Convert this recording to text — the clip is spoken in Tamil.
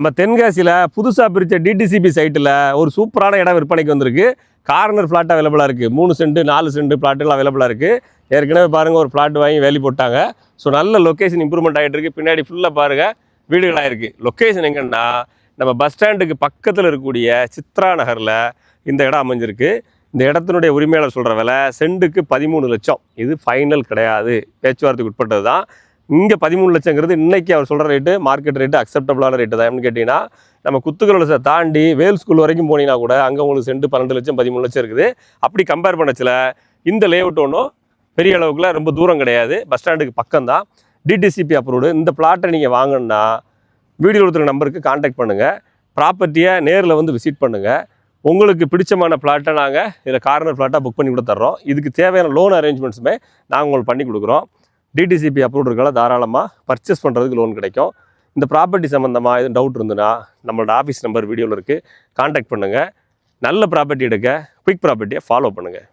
நம்ம தென்காசியில் புதுசாக பிரித்த டிடிசிபி சைட்டில் ஒரு சூப்பரான இடம் விற்பனைக்கு வந்திருக்கு. கார்னர் ஃப்ளாட் அவைலபிளாக இருக்குது மூணு சென்ட் நாலு சென்ட் ஃப்ளாட்டுகள் அவைலபிளாக இருக்குது ஏற்கனவே பாருங்கள் ஒரு ஃப்ளாட் வாங்கி வேலி போட்டாங்க. ஸோ நல்ல லொக்கேஷன் இம்ப்ரூவ்மெண்ட் ஆகிட்டு இருக்கு. பின்னாடி ஃபுல்லாக பாருங்கள் வீடுகளாக இருக்குது லொக்கேஷன் எங்கன்னா நம்ம பஸ் ஸ்டாண்டுக்கு பக்கத்தில் இருக்கக்கூடிய சித்ரா நகரில் இந்த இடம் அமைஞ்சிருக்கு. இந்த இடத்தினுடைய உரிமையாளர் சொல்கிற விலை சென்ட்டுக்கு பதிமூணு லட்சம். இது ஃபைனல் கிடையாது. பேச்சுவார்த்தைக்கு உட்பட்டது தான் இங்கே பதிமூணு லட்சங்கிறது இன்றைக்கி அவர் சொல்கிற ரேட்டு மார்க்கெட் ரேட்டு அக்செப்டபுளான ரேட்டு தான். கேட்டிங்கன்னா நம்ம குத்துக்கலசை தாண்டி வேல் ஸ்கூல் வரைக்கும் போனீங்கன்னா கூட அங்கே உங்களுக்கு சென்ட் பன்னெண்டு லட்சம் பதிமூணு லட்சம் இருக்குது. அப்படி கம்பேர் பண்ணச்சில் இந்த லேஅவுட் ஒன்றும் பெரிய அளவுக்குலாம் ரொம்ப தூரம் கிடையாது. பஸ் ஸ்டாண்டுக்கு பக்கம் தான் டிடிசிபி அப்ரூவ்டு இந்த பிளாட்டை நீங்கள் வாங்கணுன்னா வீடியோ கொடுத்துருக்க நம்பருக்கு காண்டாக்ட் பண்ணுங்கள் ப்ராப்பர்ட்டியை நேரில் வந்து விசிட் பண்ணுங்கள் உங்களுக்கு பிடிச்சமான பிளாட்டை நாங்கள் இதில் கார்னர் பிளாட்டாக புக் பண்ணி கூட தர்றோம். இதுக்கு தேவையான லோன் அரேஞ்ச்மெண்ட்ஸுமே நாங்கள் உங்களுக்கு பண்ணி கொடுக்குறோம். டிடிசிபி அப்ரூவ் இருக்கால தாராளமாக பர்ச்சேஸ் பண்ணுறதுக்கு லோன் கிடைக்கும். இந்த ப்ராப்பர்ட்டி சம்மந்தமாக எதுவும் டவுட் இருந்துன்னா நம்மளோட ஆஃபீஸ் நம்பர் வீடியோவில் இருக்குது காண்டாக்ட் பண்ணுங்கள் நல்ல ப்ராப்பர்ட்டி எடுக்க குயிக் ப்ராப்பர்ட்டியை ஃபாலோ பண்ணுங்கள்